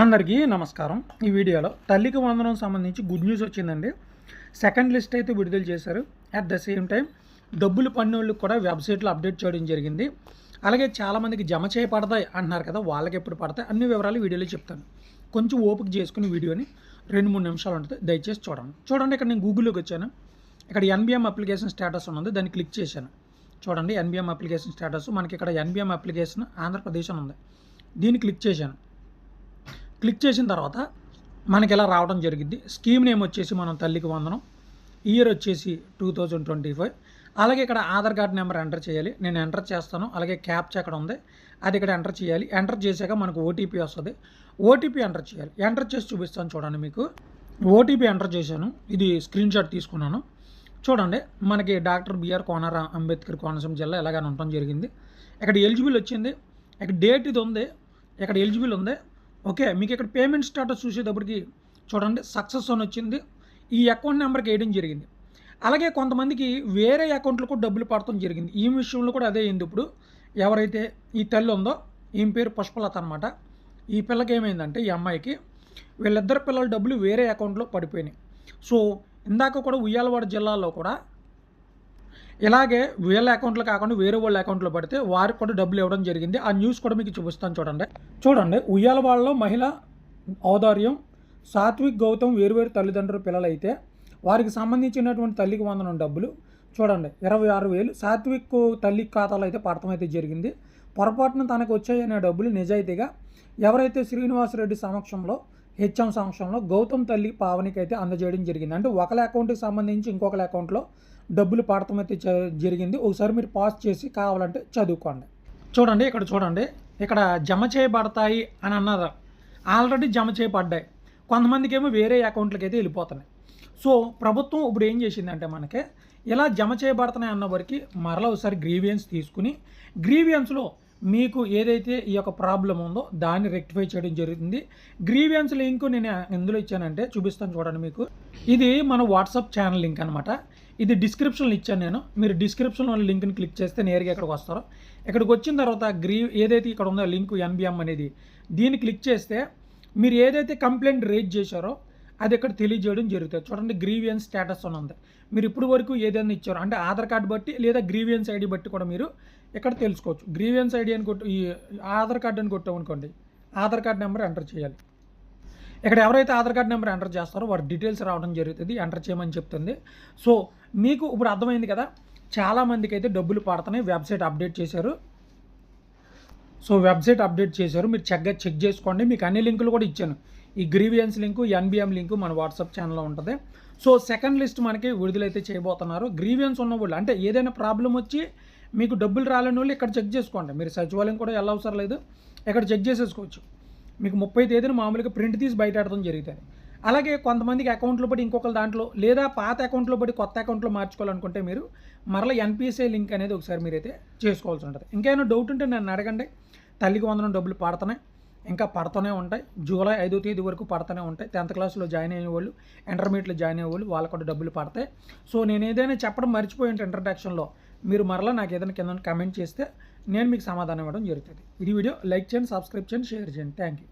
అందరికీ నమస్కారం. ఈ వీడియోలో తల్లికి వందనం సంబంధించి గుడ్ న్యూస్ వచ్చిందండి. సెకండ్ లిస్ట్ అయితే విడుదల చేశారు. అట్ ద సేమ్ టైం డబ్బులు పన్నులకు కూడా వెబ్సైట్లో అప్డేట్ చేయడం జరిగింది. అలాగే చాలామందికి జమ చేయబడతాయి అంటున్నారు కదా వాళ్ళకి ఎప్పుడు పడతాయి? అన్ని వివరాలు వీడియోలో చెప్తాను. కొంచెం ఓపిక చేసుకుని వీడియోని రెండు మూడు నిమిషాలు ఉంటుంది. దయచేసి చూడండి. చూడండి ఇక్కడ నేను గూగుల్లోకి వచ్చాను. ఇక్కడ ఎన్బిఎం అప్లికేషన్ స్టేటస్ ఉన్నది దాన్ని క్లిక్ చేశాను. చూడండి ఎన్బిఎం అప్లికేషన్ స్టేటస్ మనకి ఇక్కడ ఎన్బిఎం అప్లికేషన్ ఆంధ్రప్రదేశ్ అని ఉంది. దీన్ని క్లిక్ చేశాను. క్లిక్ చేసిన తర్వాత మనకి ఇలా రావడం జరిగింది స్కీమ్ నేమ్ వచ్చేసి మనం తల్లికి వందనం. ఇయర్ వచ్చేసి టూ థౌజండ్ ట్వంటీ ఫైవ్ అలాగే ఇక్కడ ఆధార్ కార్డ్ నెంబర్ ఎంటర్ చేయాలి. నేను ఎంటర్ చేస్తాను. అలాగే క్యాప్చా అక్కడ ఉంది. అది ఇక్కడ ఎంటర్ చేయాలి. ఎంటర్ చేశాక మనకు ఓటీపీ వస్తుంది. ఓటీపీ ఎంటర్ చేయాలి. ఎంటర్ చేసి చూపిస్తాను చూడండి మీకు. ఓటీపీ ఎంటర్ చేశాను. ఇది స్క్రీన్ షాట్ తీసుకున్నాను. చూడండి మనకి డాక్టర్ బిఆర్ కోనర అంబేద్కర్ కోనసీమ జిల్లా ఎలాగని ఉండటం జరిగింది. ఇక్కడ ఎలిజిబుల్ వచ్చింది. ఇక్కడ డేట్ ఇది ఉంది. ఇక్కడ ఎలిజిబుల్ ఉంది. ఓకే మీకు ఇక్కడ పేమెంట్ స్టేటస్ చూసేటప్పటికి చూడండి సక్సెస్ అని వచ్చింది. ఈ అకౌంట్ నెంబర్కి వేయడం జరిగింది. అలాగే కొంతమందికి వేరే అకౌంట్లో కూడా డబ్బులు పడటం జరిగింది. ఈ విషయంలో కూడా అదే అయింది ఇప్పుడు. ఎవరైతే ఈ తల్లి ఉందో ఈమె పేరు పుష్పలత అనమాట ఈ పిల్లకి ఏమైందంటే ఈ అమ్మాయికి వీళ్ళిద్దరు పిల్లల డబ్బులు వేరే అకౌంట్లో పడిపోయినాయి. సో ఇందాక కూడా ఉయ్యాలవాడ జిల్లాలో కూడా ఇలాగే వీళ్ళ అకౌంట్లో కాకుండా వేరే వాళ్ళ అకౌంట్లో పడితే వారికి కూడా డబ్బులు ఇవ్వడం జరిగింది. ఆ న్యూస్ కూడా మీకు చూపిస్తాను చూడండి. చూడండి ఉయ్యాలవాడలో మహిళ ఔదార్యం సాత్విక్ గౌతమ్ వేరువేరు తల్లిదండ్రుల పిల్లలైతే వారికి సంబంధించినటువంటి తల్లికి వందనం డబ్బులు. చూడండి ఇరవై ఆరు వేలు. సాత్విక్ తల్లి ఖాతాలో అయితే పడటం అయితే జరిగింది. పొరపాటున తనకు వచ్చాయనే డబ్బులు నిజాయితీగా ఎవరైతే శ్రీనివాసరెడ్డి సమక్షంలో హెచ్ఎం సమక్షంలో గౌతమ్ తల్లి పావనికి అయితే అందజేయడం జరిగింది. అంటే ఒకళ్ళ అకౌంట్కి సంబంధించి ఇంకొకళ్ళ అకౌంట్లో డబ్బులు పడటం అయితే జ- జరిగింది. ఒకసారి మీరు పాస్ చేసి కావాలంటే చదువుకోండి. చూడండి ఇక్కడ చూడండి. ఇక్కడ జమ చేయబడతాయి అని అన్నారు. ఆల్రెడీ జమ చేయబడ్డాయి. కొంతమందికి ఏమో వేరే అకౌంట్లకి అయితే వెళ్ళిపోతున్నాయి. సో ప్రభుత్వం ఇప్పుడు ఏం చేసిందంటే మనకి ఇలా జమ చేయబడుతున్నాయి అన్న వరకు మరలా ఒకసారి గ్రీవియన్స్ తీసుకుని గ్రీవియన్స్లో మీకు ఏదైతే ఈ యొక్క ప్రాబ్లం ఉందో దాన్ని రెక్టిఫై చేయడం జరుగుతుంది గ్రీవియన్స్ లింక్ నేను ఎందులో ఇచ్చానంటే చూపిస్తాను చూడండి మీకు. ఇది మన వాట్సాప్ ఛానల్ లింక్ అనమాట ఇది డిస్క్రిప్షన్లో ఇచ్చాను నేను. మీరు డిస్క్రిప్షన్లో లింక్ని క్లిక్ చేస్తే నేరుగా ఇక్కడికి వస్తారు. ఇక్కడికి వచ్చిన తర్వాత గ్రీ ఏదైతే ఇక్కడ ఉందో లింక్ ఎన్బిఎం అనేది దీన్ని క్లిక్ చేస్తే మీరు ఏదైతే కంప్లైంట్ రేజ్ చేశారో అది ఇక్కడ తెలియజేయడం జరుగుతుంది. చూడండి గ్రీవియన్స్ స్టేటస్ అని ఉంది. మీరు ఇప్పుడు వరకు ఏదైనా ఇచ్చారో అంటే ఆధార్ కార్డు బట్టి లేదా గ్రీవియన్స్ ఐడి బట్టి కూడా మీరు ఇక్కడ తెలుసుకోవచ్చు. గ్రీవియన్స్ ఐడి అని కొట్టు ఈ ఆధార్ కార్డు అని కొట్టామనుకోండి ఆధార్ కార్డు నెంబర్ ఎంటర్ చేయాలి. ఇక్కడ ఎవరైతే ఆధార్ కార్డ్ నెంబర్ ఎంటర్ చేస్తారో వారి డీటెయిల్స్ రావడం జరుగుతుంది ఎంటర్ చేయమని చెప్తుంది. సో మీకు ఇప్పుడు అర్థమైంది కదా చాలామందికి అయితే డబ్బులు పడుతున్నాయి వెబ్సైట్ అప్డేట్ చేశారు. సో వెబ్సైట్ అప్డేట్ చేశారు మీరు చెక్గా చెక్ చేసుకోండి. మీకు అన్ని లింకులు కూడా ఇచ్చాను. ఈ grievance link N B M link మన వాట్సాప్ ఛానల్లో ఉంటుంది. సో సెకండ్ లిస్ట్ మనకి విడుదలైతే చేయబోతున్నారు. గ్రీవియన్స్ ఉన్న వాళ్ళు అంటే ఏదైనా ప్రాబ్లం వచ్చి మీకు డబ్బులు రాలేని వాళ్ళు ఇక్కడ చెక్ చేసుకోండి. మీరు సచివాలయం కూడా వెళ్ళవసరం లేదు. ఇక్కడ చెక్ చేసేసుకోవచ్చు. మీకు ముప్పై తేదీన మామూలుగా ప్రింట్ తీసి బయటడటం జరుగుతుంది. అలాగే కొంతమందికి అకౌంట్లో పడి ఇంకొకరి దాంట్లో లేదా పాత అకౌంట్లో పడి కొత్త అకౌంట్లో మార్చుకోవాలనుకుంటే మీరు మరలా ఎన్పిఎస్ఐ లింక్ అనేది ఒకసారి మీరైతే చేసుకోవాల్సి ఉంటుంది. ఇంకేమైనా డౌట్ ఉంటే నన్ను అడగండి. తల్లికి వందనం డబ్బులు పడుతున్నాయి. ఇంకా పడుతూనే ఉంటాయి. జూలై ఐదో తేదీ వరకు పడుతూనే ఉంటాయి. టెన్త్ క్లాస్లో జాయిన్ అయ్యే వాళ్ళు ఇంటర్మీడియట్లో జాయిన్ అయ్యే వాళ్ళు వాళ్ళకు కూడా డబ్బులు పడతాయి. సో నేను ఏదైనా చెప్పడం మర్చిపోయి ఇంట్రడక్షన్లో మీరు మరలా నాకు ఏదైనా కింద కమెంట్ చేస్తే నేను మీకు సమాధానం ఇవ్వడం జరుగుతుంది. ఇది వీడియో లైక్ చేయండి సబ్స్క్రైబ్ చేయండి షేర్ చేయండి. Thank you